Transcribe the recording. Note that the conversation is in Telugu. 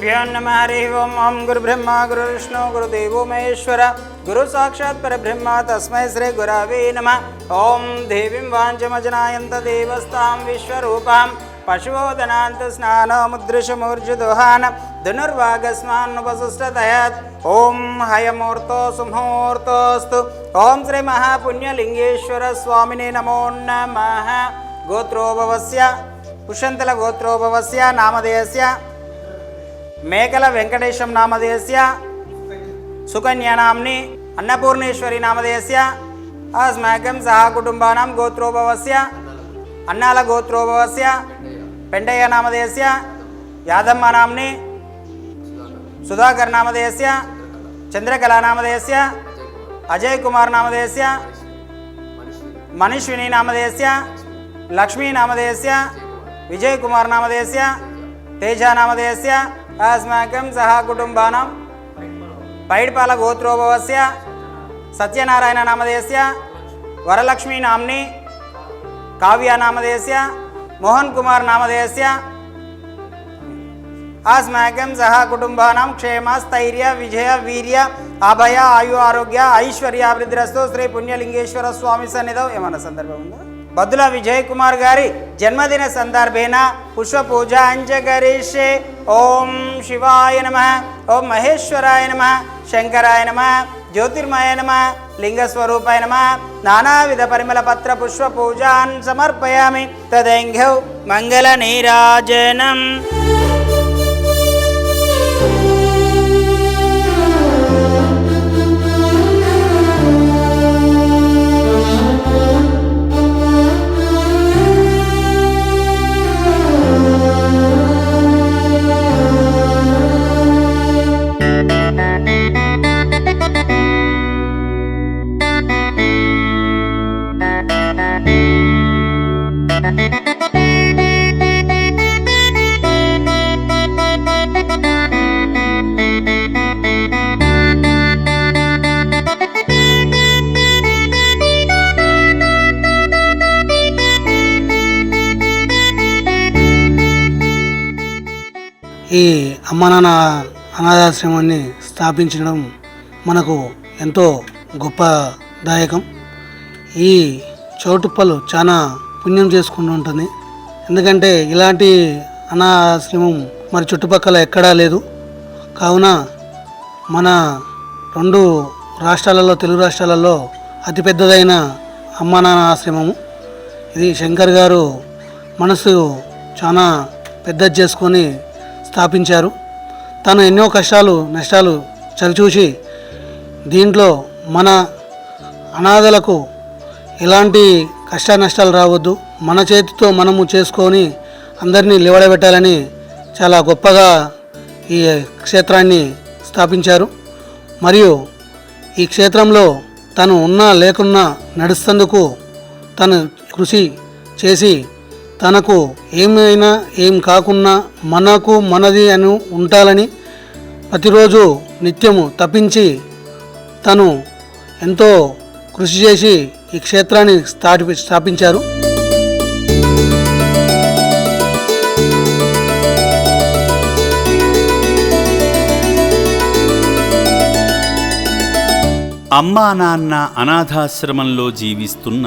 గురుభ్యో నమ హరి ఓం ఓం గురు బ్రహ్మ గురు విష్ణు గురుదేవో మహేశ్వర గురు సాక్షాత్ పరబ్రహ్మ తస్మై శ్రీ గురవే నమ ఓం దేవీం వాంచమజనాయంత దేవస్తాం విశ్వరూపాం పశువోదనాంత స్నానముదృశమూర్జుదుహాన ధనుర్వాగస్మాన్నుపసుష్టతయాత్ ఓం హయమూర్తో సుముహూర్తోస్తు ఓం శ్రీ మహాపుణ్యలింగేశ్వర స్వామినే మేకల వెంకటేశం నామధేయస్య సుకన్యానాంని అన్నపూర్ణేశ్వరి నామధేయస్య అస్మాకం సహా కుటుంబానాం గోత్రోభవస్య అన్నాల గోత్రోభవస్య పెండయ్య నామధేయస్య యాదమ్మ నామ్ని సుధాకర్ నామధేయస్య చంద్రకళా నామధేయస్య అజయ్ కుమార్ నామధేయస్య మనిష్విని నామధేయస్య లక్ష్మీ నామధేయస్య విజయ్ కుమార్ నామధేయస్య తేజ నామధేయస్య అస్మాకం సహా కుటుంబానం. పైడిపాల గోత్రోభవస్య సత్యనారాయణ నామదేశ వరలక్ష్మీ నామ్ని కావ్య నామదేశ మోహన్ కుమార్ నామదేశ అస్మాకం సహా కుటుంబానం క్షేమ స్థైర్య విజయ వీర్య అభయ ఆయు ఆరోగ్య ఐశ్వర్యాభివృద్ధి ఐశ్వర్యాభివృద్ధిరస్తో శ్రీ పుణ్యలింగేశ్వర స్వామి సన్నిధం. ఏమన్నా సందర్భం ఉందా? బద్దుల విజయ్ కుమార్ గారి జన్మదిన సందర్భేన పుష్పపూజ పూజ ఓం శివాయ నమ. ఓం మహేశ్వరాయ నమ. శంకరాయ నమ. జ్యోతిర్మయ నమ. లింగస్వరూపాయ నమ. నానావిధ పరిమళ పత్ర పుష్ప పూజాన్ సమర్పయామి. తదంఘౌ మంగళ నీరాజనం. ఈ అమ్మ నాన్న అనాథాశ్రమాన్ని స్థాపించడం మనకు ఎంతో గొప్పదాయకం ఈ చౌటుప్పలు చాలా పుణ్యం చేసుకుంటూ ఉంటుంది. ఎందుకంటే ఇలాంటి అనాశ్రమం మరి చుట్టుపక్కల ఎక్కడా లేదు. కావున మన రెండు రాష్ట్రాలలో తెలుగు రాష్ట్రాలలో అతిపెద్దదైన అమ్మానాన్న ఆశ్రమము. ఇది శంకర్ గారు మనసు చాలా పెద్దది చేసుకొని స్థాపించారు. తను ఎన్నో కష్టాలు నష్టాలు చవిచూసి దీంట్లో మన అనాథలకు ఎలాంటి కష్ట నష్టాలు రావద్దు. మన చేతితో మనము చేసుకొని అందరినీ లేవడబెట్టాలని చాలా గొప్పగా ఈ క్షేత్రాన్ని స్థాపించారు. మరియు ఈ క్షేత్రంలో తను ఉన్నా లేకున్నా నడుస్తందుకు తను కృషి చేసి తనకు ఏమైనా ఏం కాకున్నా మనకు మనది అని ఉండాలని ప్రతిరోజు నిత్యము తప్పించి తను ఎంతో కృషి చేసి ఈ క్షేత్రాన్ని స్థాపి స్థాపించారు. అమ్మా నాన్న అనాథాశ్రమంలో జీవిస్తున్న